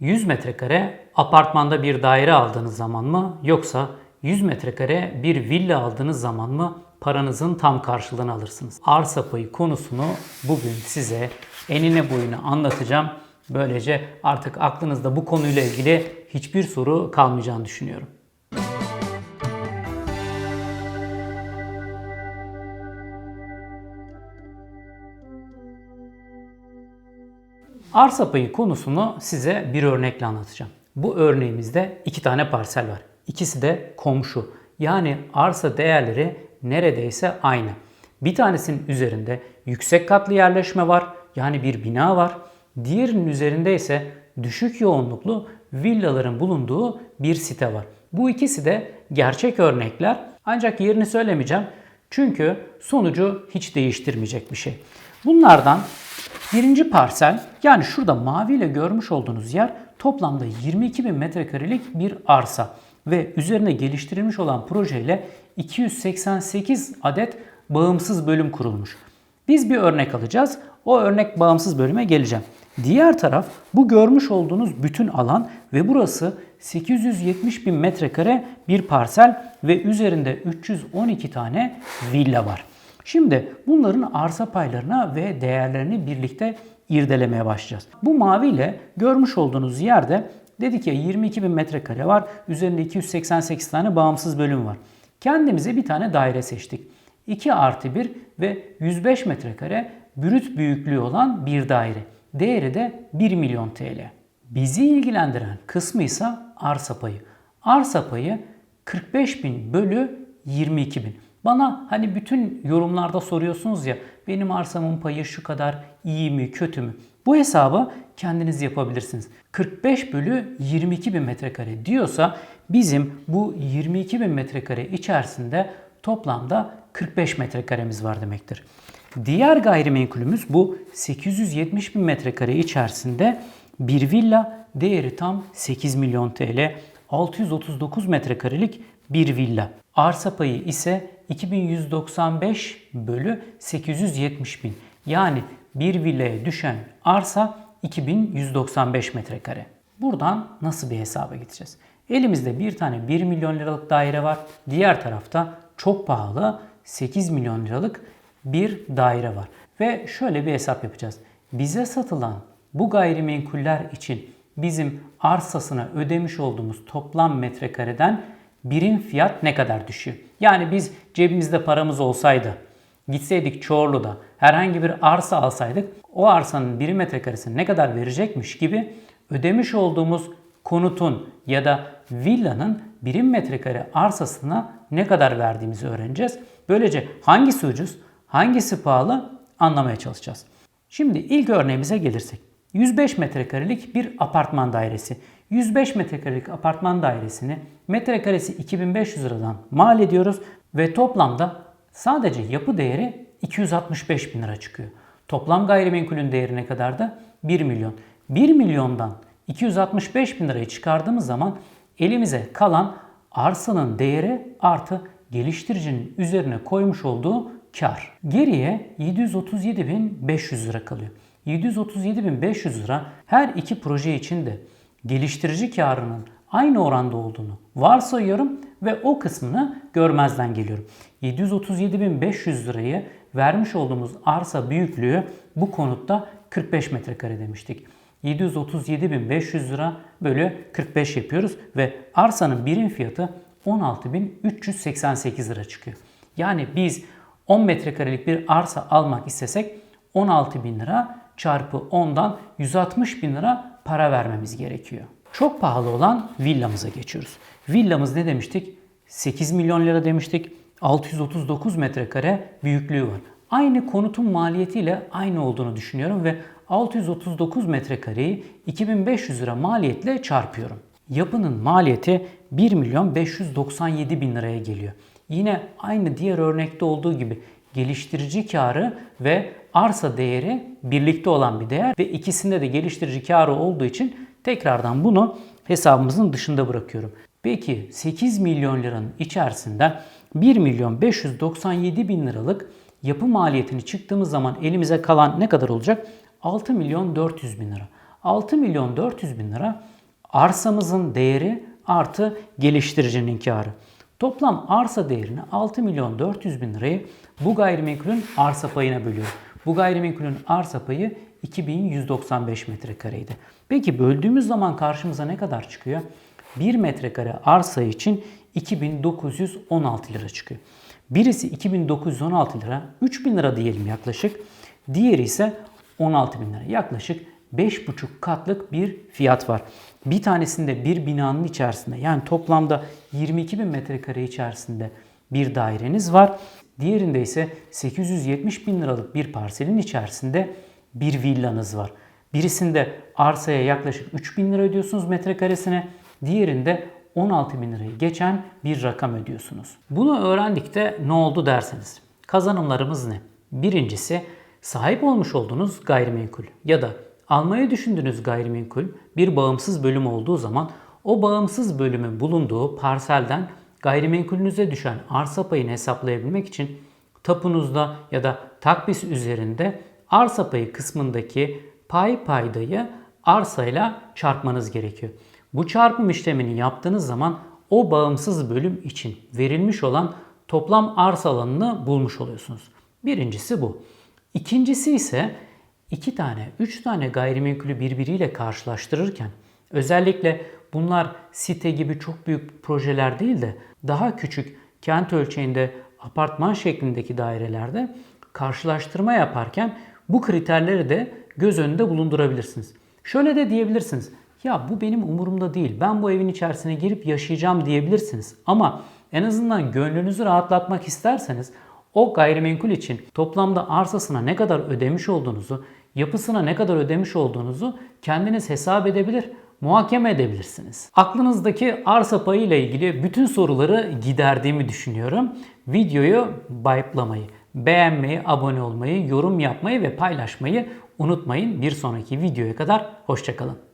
100 metrekare apartmanda bir daire aldığınız zaman mı yoksa 100 metrekare bir villa aldığınız zaman mı paranızın tam karşılığını alırsınız? Arsa payı konusunu bugün size enine boyuna anlatacağım. Böylece artık aklınızda bu konuyla ilgili hiçbir soru kalmayacağını düşünüyorum. Arsa payı konusunu size bir örnekle anlatacağım. Bu örneğimizde iki tane parsel var. İkisi de komşu. Yani arsa değerleri neredeyse aynı. Bir tanesinin üzerinde yüksek katlı yerleşme var. Yani bir bina var. Diğerinin üzerinde ise düşük yoğunluklu villaların bulunduğu bir site var. Bu ikisi de gerçek örnekler. Ancak yerini söylemeyeceğim. Çünkü sonucu hiç değiştirmeyecek bir şey. Bunlardan birinci parsel yani şurada maviyle görmüş olduğunuz yer toplamda 22 bin metrekarelik bir arsa ve üzerine geliştirilmiş olan projeyle 288 adet bağımsız bölüm kurulmuş. Biz bir örnek alacağız. O örnek bağımsız bölüme geleceğim. Diğer taraf bu görmüş olduğunuz bütün alan ve burası 870 bin metrekare bir parsel ve üzerinde 312 tane villa var. Şimdi bunların arsa paylarına ve değerlerini birlikte irdelemeye başlayacağız. Bu maviyle görmüş olduğunuz yerde dedik ya 22 bin metrekare var. Üzerinde 288 tane bağımsız bölüm var. Kendimize bir tane daire seçtik. 2 artı 1 ve 105 metrekare brüt büyüklüğü olan bir daire. Değeri de 1 milyon TL. Bizi ilgilendiren kısmı ise arsa payı. Arsa payı 45 bin bölü 22 bin. Bana hani bütün yorumlarda soruyorsunuz ya benim arsamın payı şu kadar iyi mi kötü mü? Bu hesabı kendiniz yapabilirsiniz. 45 bölü 22 bin metrekare diyorsa bizim bu 22 bin metrekare içerisinde toplamda 45 metrekaremiz var demektir. Diğer gayrimenkulümüz bu 870 bin metrekare içerisinde bir villa değeri tam 8 milyon TL 639 metrekarelik bir villa. Arsa payı ise 2195 bölü 870 bin. Yani bir villaya düşen arsa 2195 metrekare. Buradan nasıl bir hesaba gideceğiz? Elimizde bir tane 1 milyon liralık daire var. Diğer tarafta çok pahalı 8 milyon liralık bir daire var. Ve şöyle bir hesap yapacağız. Bize satılan bu gayrimenkuller için bizim arsasına ödemiş olduğumuz toplam metrekareden birim fiyat ne kadar düşüyor? Yani biz cebimizde paramız olsaydı, gitseydik Çorlu'da herhangi bir arsa alsaydık o arsanın birim metrekaresini ne kadar verecekmiş gibi ödemiş olduğumuz konutun ya da villanın birim metrekare arsasına ne kadar verdiğimizi öğreneceğiz. Böylece hangisi ucuz, hangisi pahalı anlamaya çalışacağız. Şimdi ilk örneğimize gelirsek. 105 metrekarelik bir apartman dairesi. 105 metrekarelik apartman dairesini metrekaresi 2500 liradan mal ediyoruz ve toplamda sadece yapı değeri 265 bin lira çıkıyor. Toplam gayrimenkulün değeri ne kadar da 1 milyon. 1 milyondan 265 bin lirayı çıkardığımız zaman elimize kalan arsanın değeri artı geliştiricinin üzerine koymuş olduğu kar. Geriye 737.500 lira kalıyor. 737.500 lira her iki proje için de geliştirici karının aynı oranda olduğunu varsayıyorum ve o kısmını görmezden geliyorum. 737.500 lirayı vermiş olduğumuz arsa büyüklüğü bu konutta 45 metrekare demiştik. 737.500 lira bölü 45 yapıyoruz ve arsanın birim fiyatı 16.388 lira çıkıyor. Yani biz 10 metrekarelik bir arsa almak istesek 16.000 lira çarpı 10'dan 160 bin lira para vermemiz gerekiyor. Çok pahalı olan villamıza geçiyoruz. Villamız ne demiştik? 8 milyon lira demiştik. 639 metrekare büyüklüğü var. Aynı konutun maliyetiyle aynı olduğunu düşünüyorum ve 639 metrekareyi 2500 lira maliyetle çarpıyorum. Yapının maliyeti 1 milyon 597 bin liraya geliyor. Yine aynı diğer örnekte olduğu gibi geliştirici karı ve arsa değeri birlikte olan bir değer ve ikisinde de geliştirici karı olduğu için tekrardan bunu hesabımızın dışında bırakıyorum. Peki 8 milyon liranın içerisinde 1 milyon 597 bin liralık yapı maliyetini çıktığımız zaman elimize kalan ne kadar olacak? 6 milyon 400 bin lira. 6 milyon 400 bin lira arsamızın değeri artı geliştiricinin karı. Toplam arsa değerini 6 milyon 400 bin lirayı bu gayrimenkulün arsa payına bölüyorum. Bu gayrimenkulün arsa payı 2195 metrekareydi. Peki böldüğümüz zaman karşımıza ne kadar çıkıyor? 1 metrekare arsa için 2916 lira çıkıyor. Birisi 2916 lira, 3000 lira diyelim yaklaşık. Diğeri ise 16 bin lira. Yaklaşık 5,5 katlık bir fiyat var. Bir tanesinde bir binanın içerisinde yani toplamda 22 bin metrekare içerisinde bir daireniz var. Diğerinde ise 870 bin liralık bir parselin içerisinde bir villanız var. Birisinde arsaya yaklaşık 3 bin lira ödüyorsunuz metrekaresine. Diğerinde 16 bin lirayı geçen bir rakam ödüyorsunuz. Bunu öğrendik de ne oldu derseniz. Kazanımlarımız ne? Birincisi sahip olmuş olduğunuz gayrimenkul ya da almayı düşündüğünüz gayrimenkul bir bağımsız bölüm olduğu zaman o bağımsız bölümün bulunduğu parselden gayrimenkulünüze düşen arsa payını hesaplayabilmek için tapunuzda ya da takbis üzerinde arsa payı kısmındaki pay paydayı arsayla çarpmanız gerekiyor. Bu çarpım işlemini yaptığınız zaman o bağımsız bölüm için verilmiş olan toplam arsa alanını bulmuş oluyorsunuz. Birincisi bu. İkincisi ise iki tane, üç tane gayrimenkulü birbiriyle karşılaştırırken özellikle bunlar site gibi çok büyük projeler değil de daha küçük kent ölçeğinde apartman şeklindeki dairelerde karşılaştırma yaparken bu kriterleri de göz önünde bulundurabilirsiniz. Şöyle de diyebilirsiniz. Ya bu benim umurumda değil. Ben bu evin içerisine girip yaşayacağım diyebilirsiniz. Ama en azından gönlünüzü rahatlatmak isterseniz o gayrimenkul için toplamda arsasına ne kadar ödemiş olduğunuzu, yapısına ne kadar ödemiş olduğunuzu kendiniz hesap edebilir, muhakeme edebilirsiniz. Aklınızdaki arsa payı ile ilgili bütün soruları giderdiğimi düşünüyorum. Videoyu bayıplamayı, beğenmeyi, abone olmayı, yorum yapmayı ve paylaşmayı unutmayın. Bir sonraki videoya kadar hoşçakalın.